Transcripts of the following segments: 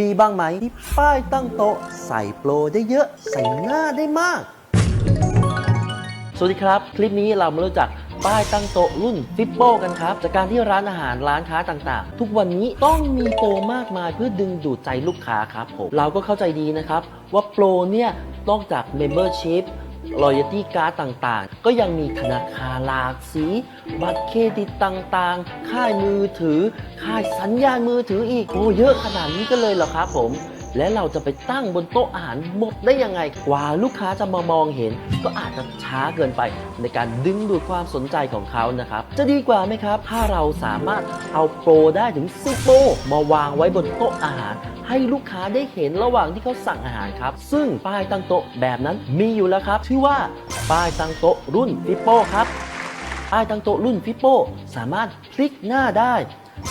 มีบ้างไหมที่ป้ายตั้งโต๊ะ ใส่โปรได้เยอะ ใส่หน้าได้มาก สวัสดีครับ คลิปนี้เรามารู้จักป้ายตั้งโต๊ะรุ่นฟิปโป้กันครับ จากการที่ร้านอาหารร้านค้าต่างๆ ทุกวันนี้ต้องมีโปรมากมายเพื่อดึงดูดใจลูกค้าครับผมเราก็เข้าใจดีนะครับ ว่าโปรเนี่ยนอกจาก Membership รอยตี้การ์ดต่างๆ ก็ยังมีธนาคารหลากสี บัตรเครดิตต่างๆ ค่ายมือถือ ค่ายสัญญาณมือถืออีก โอ้เยอะขนาดนี้ก็เลยเหรอครับผม และเราจะไปตั้งบนโต๊ะอาหารหมดได้ยังไงกว่าลูกค้าจะมามองเห็น ก็อาจจะช้าเกินไป ในการดึงดูดความสนใจของเขานะครับ จะดีกว่าไหมครับ ถ้าเราสามารถเอาโปรได้ถึง10โปรมาวางไว้บนโต๊ะอาหาร ให้ลูกค้าได้เห็นระหว่างที่เขาสั่งอาหารครับ ซึ่งป้ายตั้งโต๊ะแบบนั้นมีอยู่แล้วครับ ชื่อว่าป้ายตั้งโต๊ะรุ่นฟิปโป้ครับป้ายตั้งโต๊ะรุ่นฟิปโป้สามารถพลิกหน้าได้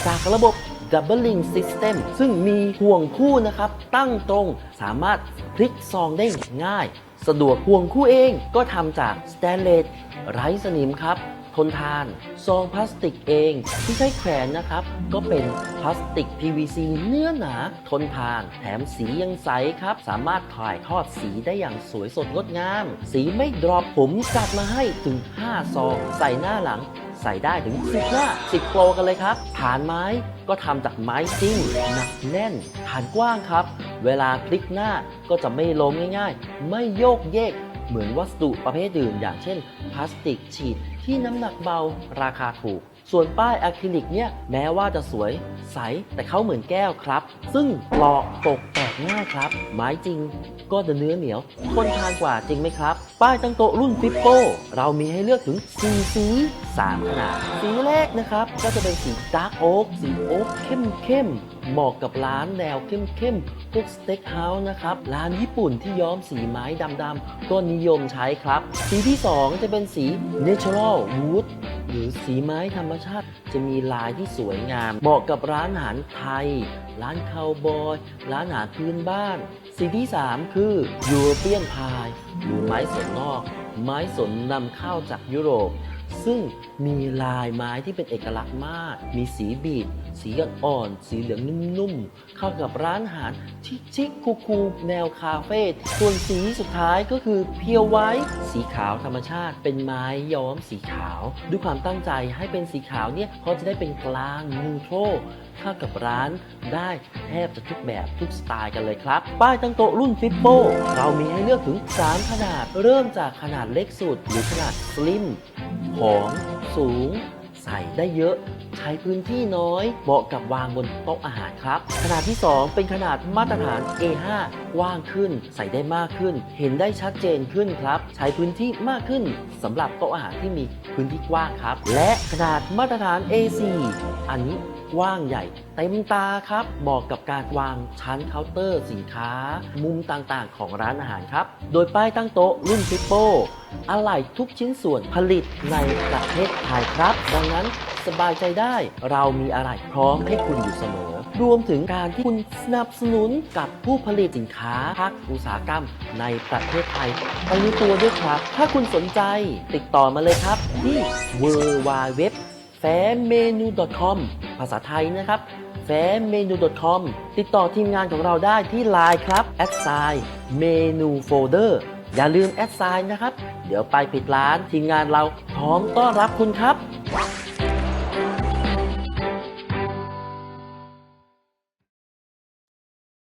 จากระบบ Doubling System ซึ่งมีห่วงคู่นะครับ ตั้งตรงสามารถพลิกซองได้ง่าย สะดวกห่วงคู่เองก็ทำจากสแตนเลสไร้สนิมครับทนทาน ซองพลาสติกเองที่ใช้แขวนนะครับ ก็เป็นพลาสติก PVC เนื้อหนา ทนทาน แถมสียังใสครับ สามารถถ่ายทอดสีได้อย่างสวยสดงดงาม สีไม่ดรอปผมจัดมาให้ถึง 5 ซอง ใส่หน้าหลัง ใส่ได้ถึง 10หน้า10โปรกันเลยครับ ฐานไม้ก็ทำจากไม้จริงหนักแน่น ฐานกว้างครับ เวลาพลิกหน้าก็จะไม่ล้มง่ายๆ ไม่โยกเยก เหมือนวัสดุประเภทอื่นอย่างเช่น พลาสติกฉีดที่น้ำหนักเบาราคาถูก ส่วนป้ายอะคริลิกเนี่ยแม้ว่าจะสวยใสแต่เขาเหมือนแก้วครับ ซึ่งหลอกตกแตกง่ายครับ ไม้จริงก็จะเนื้อเหนียวทนทานกว่าจริงไหมครับ ป้ายตั้งโต๊ะรุ่นฟิปโป้เรามีให้เลือกถึง 4 สี 3 ขนาด สีแรกนะครับ ก็จะเป็นสีดาร์กโอ๊กสีโอ๊กเข้มเข้มเหมาะกับร้านแนวเข้มเข้มพวกสเต็กเฮาส์นะครับ ร้านญี่ปุ่นที่ย้อมสีไม้ดำๆก็นิยมใช้ครับ สีที่ 2 จะเป็นสี Natural Wood หรือสีไม้ธรรมชาติ จะมีลายที่สวยงามเหมาะกับร้านอาหารไทย ร้านคาวบอย ร้านอาหารพื้นบ้าน สีที่ 3 คือยูโรเปียนพาย หรือไม้สนนอก ไม้สนนำเข้าจากยุโรป ซึ่งมีลายไม้ที่เป็นเอกลักษณ์มาก มีสีบีดสีอ่อนๆสีเหลืองนุ่มๆ เข้ากับร้านอาหารชิคชิคคูคูๆแนวคาเฟ่ส่วนสีสุดท้ายก็คือเพียวไว้สีขาวธรรมชาติ เป็นไม้ย้อมสีขาว ด้วยความตั้งใจให้เป็นสีขาวเนี่ยเพราจะได้เป็นกลางนูโทรเข้ากับร้านได้แทบจะทุกแบบทุกสไตล์กันเลยครับ ป้ายตั้งโต๊ะรุ่นฟิปโป้เรามีให้เลือกถึง 3 ขนาด เริ่มจากขนาดเล็กสุดหรือขนาดสลิม ผอมสูง ใส่ได้เยอะใช้พื้นที่น้อย เหมาะกับวางบนโต๊ะอาหารครับ ขนาดที่ 2 เป็นขนาดมาตรฐาน A5 กว้างขึ้น ใส่ได้มากขึ้น เห็นได้ชัดเจนขึ้นครับ ใช้พื้นที่มากขึ้นสำหรับโต๊ะอาหารที่มีพื้นที่กว้างครับ และขนาดมาตรฐาน A4 อันนี้ กว้างใหญ่เต็มตาครับเหมาะกับการวางชั้นเคาน์เตอร์สินค้า มุมต่างๆ ของร้านอาหารครับ โดยป้ายตั้งโต๊ะรุ่นฟิปโป้อะไหล่ทุกชิ้นส่วนผลิตในประเทศไทยครับ ดังนั้นสบายใจได้เรามีอะไรพร้อมให้คุณอยู่เสมอ รวมถึงการที่คุณสนับสนุนกับผู้ผลิตสินค้าภาคอุตสาหกรรมในประเทศไทยไปในตัวด้วยครับ ถ้าคุณสนใจติดต่อมาเลยครับที่ w w w f a m e n u com ภาษาไทยนะครับ f a m e n u com ติดต่อทีมงานของเราได้ที่ Line ครับ a d s i g n menu folder อย่าลืมแอดไซน์นะครับ เดี๋ยวไปผิดร้านทีมงานเราพร้อมต้อนรับคุณครับ